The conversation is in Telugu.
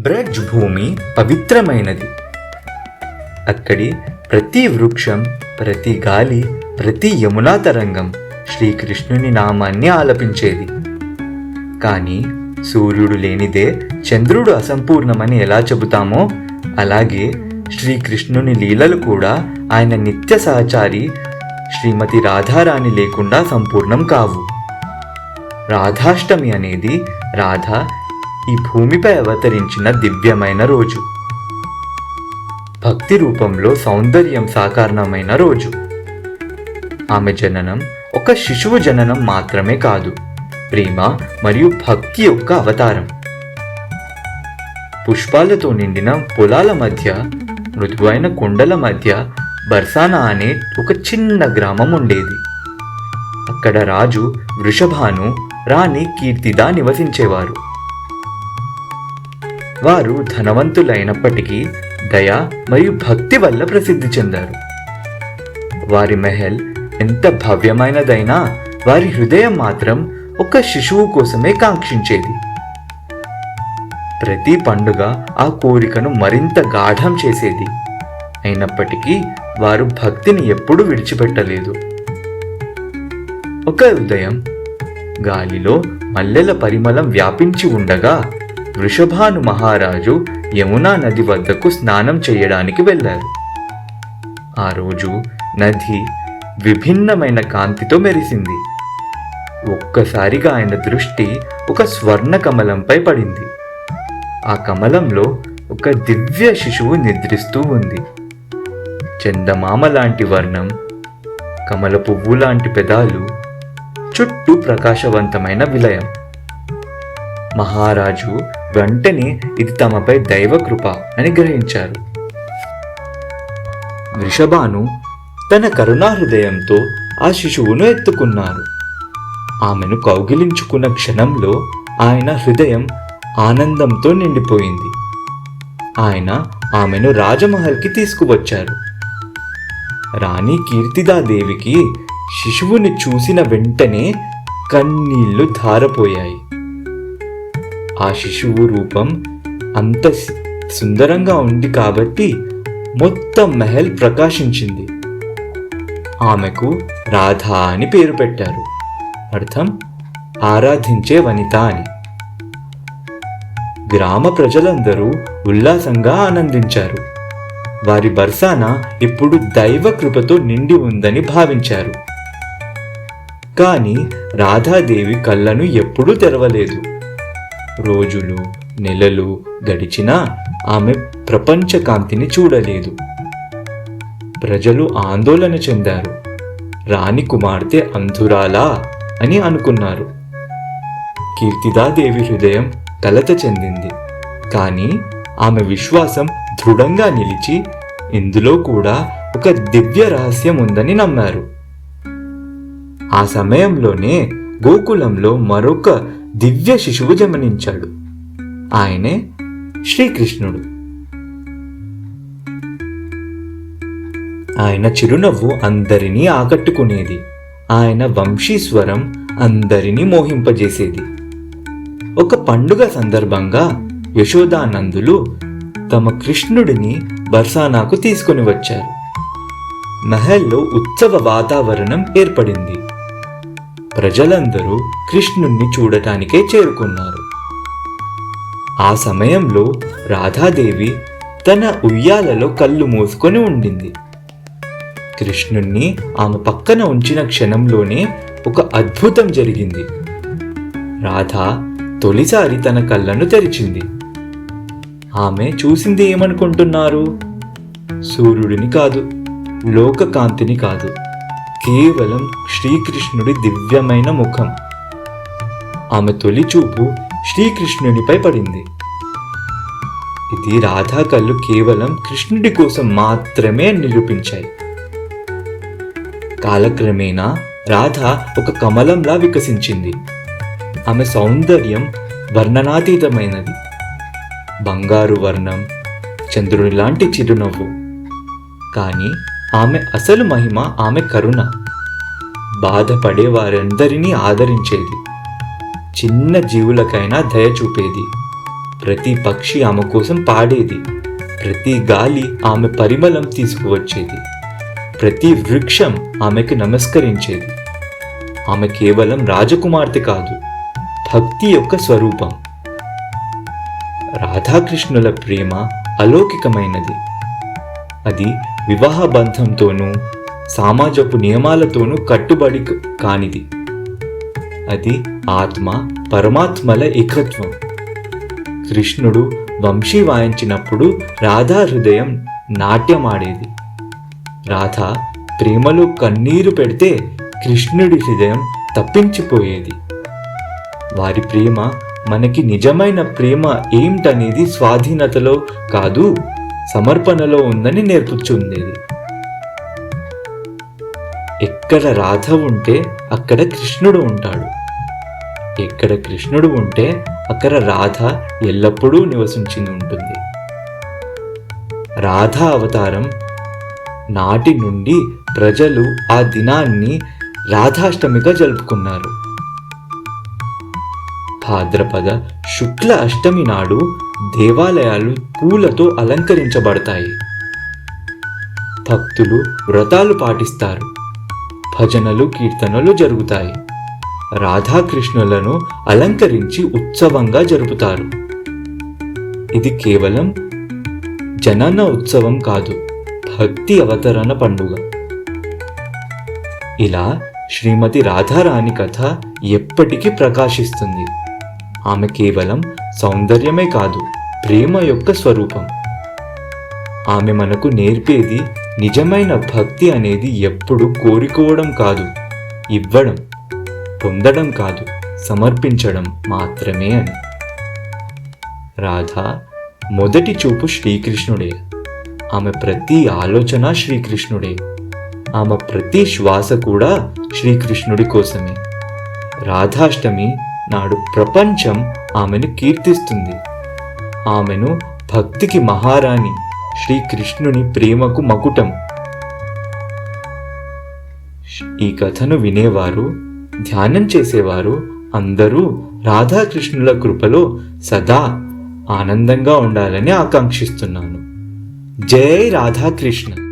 బ్రజ్ భూమి పవిత్రమైనది. అక్కడి ప్రతి వృక్షం ప్రతి గాలి ప్రతి యమునా తరంగం శ్రీకృష్ణుని నామాన్ని ఆలపించేది. కానీ సూర్యుడు లేనిదే చంద్రుడు అసంపూర్ణమని ఎలా చెబుతామో అలాగే శ్రీకృష్ణుని లీలలు కూడా ఆయన నిత్య సహచారి శ్రీమతి రాధారాణి లేకుండా సంపూర్ణం కావు. రాధాష్టమి అనేది రాధ ఈ భూమిపై అవతరించిన దివ్యమైన రోజు. భక్తి రూపంలో సౌందర్యం సాకారణమైన రోజు. ఆమె జననం ఒక శిశువు జననం మాత్రమే కాదు ప్రేమ మరియు భక్తి యొక్క అవతారం. పుష్పాలతో నిండిన పొలాల మధ్య మృదువైన కొండల మధ్య బర్సానా అనే ఒక చిన్న గ్రామం ఉండేది. అక్కడ రాజు వృషభాను రాణి కీర్తిదా నివసించేవారు. వారు ధనవంతులైనప్పటికీ దయ మరియు భక్తి వల్ల ప్రసిద్ధి చెందారు. వారి మెహల్ ఎంత భవ్యమైనదైనా వారి హృదయం మాత్రం ఒక శిశువు కోసమే కాంక్షించేది. ప్రతి పండుగ ఆ కోరికను మరింత గాఢం చేసేది. అయినప్పటికీ వారు భక్తిని ఎప్పుడూ విడిచిపెట్టలేదు. ఒక ఉదయం గాలిలో మల్లెల పరిమళం వ్యాపించి ఉండగా వృషభాను మహారాజు యమునా నది వద్దకు స్నానం చేయడానికి వెళ్ళారు. ఆ రోజు నది విభిన్నమైన కాంతితో మెరిసింది. ఒక్కసారిగా ఆయన దృష్టి ఒక స్వర్ణ కమలంపై పడింది. ఆ కమలంలో ఒక దివ్య శిశువు నిద్రిస్తూ ఉంది. చందమామ లాంటి వర్ణం కమల పువ్వు లాంటి పెదాలు చుట్టూ ప్రకాశవంతమైన విలయం. మహారాజు వెంటనే ఇది తమపై దైవకృప అని గ్రహించారు. వృషభాను తన కరుణా హృదయంతో ఆ శిశువును ఎత్తుకున్నారు. ఆమెను కౌగిలించుకున్న క్షణంలో ఆయన హృదయం ఆనందంతో నిండిపోయింది. ఆయన ఆమెను రాజమహల్కి తీసుకువచ్చారు. రాణి కీర్తిదాదేవికి శిశువుని చూసిన వెంటనే కన్నీళ్ళు ధారపోయాయి. ఆ శిశువు రూపం అంత సుందరంగా ఉంది కాబట్టి మొత్తం మెహల్ ప్రకాశించింది. ఆమెకు రాధా అని పేరు పెట్టారు. అర్థం? ఆరాధించే వనిత అని. గ్రామ ప్రజలందరూ ఉల్లాసంగా ఆనందించారు. వారి బర్సాన ఇప్పుడు దైవ కృపతో నిండి ఉందని భావించారు. కానీ రాధాదేవి కళ్ళను ఎప్పుడూ తెరవలేదు. రోజులు నెలలు గడిచినా ఆమె ప్రపంచ కాంతిని చూడలేదు. ప్రజలు ఆందోళన చెందారు. రాణి కుమార్తె అంధురాలా అని అనుకున్నారు. కీర్తిదాదేవి హృదయం కలత చెందింది. కానీ ఆమె విశ్వాసం దృఢంగా నిలిచి ఇందులో కూడా ఒక దివ్య రహస్యం ఉందని నమ్మారు. ఆ సమయంలోనే గోకులంలో మరొక దివ్య శిశువు జమనించాడు ఆయనే శ్రీకృష్ణుడు. ఆయన చిరునవ్వు అందరినీ ఆకట్టుకునేది. ఆయన వంశీస్వరం అందరినీ మోహింపజేసేది. ఒక పండుగ సందర్భంగా యశోదానందులు తమ కృష్ణుడిని బర్సానాకు తీసుకొని వచ్చారు. మహల్లో ఉత్సవ వాతావరణం ఏర్పడింది. ప్రజలందరూ కృష్ణుణ్ణి చూడటానికే చేరుకున్నారు. ఆ సమయంలో రాధాదేవి తన ఉయ్యాలలో కళ్ళు మూసుకొని ఉండింది. కృష్ణుణ్ణి ఆమె పక్కన ఉంచిన క్షణంలోనే ఒక అద్భుతం జరిగింది. రాధ తొలిసారి తన కళ్ళను తెరిచింది. ఆమె చూసింది ఏమనుకుంటున్నారు? సూర్యుడిని కాదు లోకకాంతిని కాదు. కేవలం శ్రీకృష్ణుడి దివ్యమైన ముఖం. ఆమె తొలి చూపు శ్రీకృష్ణునిపై పడింది. ఇది రాధా కళ్ళు కేవలం కృష్ణుడి కోసం మాత్రమే నిరూపించాయి. కాలక్రమేణా రాధ ఒక కమలంలా వికసించింది. ఆమె సౌందర్యం వర్ణనాతీతమైనది. బంగారు వర్ణం చంద్రుని లాంటి చిరునవ్వు. కానీ ఆమె అసలు మహిమ ఆమె కరుణ. బాధపడే వారందరినీ ఆదరించేది. చిన్న జీవులకైనా దయ చూపేది. ప్రతి పక్షి ఆమె కోసం పాడేది. ప్రతి గాలి ఆమె పరిమళం తీసుకువచ్చేది. ప్రతి వృక్షం ఆమెకు నమస్కరించేది. ఆమె కేవలం రాజకుమార్తె కాదు భక్తి యొక్క స్వరూపం. రాధాకృష్ణుల ప్రేమ అలౌకికమైనది. అది వివాహ బంధంతోనూ సామాజపు నియమాలతోనూ కట్టుబడి కానిది. అది ఆత్మ పరమాత్మల ఏకత్వం. కృష్ణుడు వంశీ వాయించినప్పుడు రాధా హృదయం నాట్యమాడేది. రాధ ప్రేమలో కన్నీరు పెడితే కృష్ణుడి హృదయం తప్పించిపోయేది. వారి ప్రేమ మనకి నిజమైన ప్రేమ ఏమిటనేది స్వాధీనతలో కాదు సమర్పణలో ఉందని నేర్పుచుండేది. ఎక్కడ రాధ ఉంటే అక్కడ కృష్ణుడు ఉంటాడు. ఎక్కడ కృష్ణుడు ఉంటే అక్కడ రాధ ఎల్లప్పుడూ నివసించింది ఉంటుంది. రాధ అవతారం నాటి నుండి ప్రజలు ఆ దినాన్ని రాధాష్టమిగా జరుపుకున్నారు. భాద్రపద శుక్ల అష్టమి నాడు దేవాలయాలు పూలతో అలంకరించబడతాయి. భక్తులు వ్రతాలు పాటిస్తారు. భజనలు కీర్తనలు జరుగుతాయి. రాధాకృష్ణులను అలంకరించి ఉత్సవంగా జరుపుతారు. ఇది కేవలం జనన ఉత్సవం కాదు భక్తి అవతరణ పండుగ. ఇలా శ్రీమతి రాధారాణి కథ ఎప్పటికీ ప్రకాశిస్తుంది. ఆమె కేవలం సౌందర్యమే కాదు ప్రేమ యొక్క స్వరూపం. ఆమె మనకు నేర్పేది నిజమైన భక్తి అనేది ఎప్పుడు కోరుకోవడం కాదు ఇవ్వడం పొందడం కాదు సమర్పించడం మాత్రమే అని. రాధ మొదటి చూపు శ్రీకృష్ణుడే. ఆమె ప్రతి ఆలోచన శ్రీకృష్ణుడే. ఆమె ప్రతి శ్వాస కూడా శ్రీకృష్ణుడి కోసమే. రాధాష్టమి నాడు ప్రపంచం ఆమెను కీర్తిస్తుంది. ఆమెను భక్తికి మహారాణి. శ్రీకృష్ణుని ప్రేమకు మకుటం. ఈ కథను వినేవారు ధ్యానం చేసేవారు అందరూ రాధాకృష్ణుల కృపలో సదా ఆనందంగా ఉండాలని ఆకాంక్షిస్తున్నాను. జై రాధాకృష్ణ.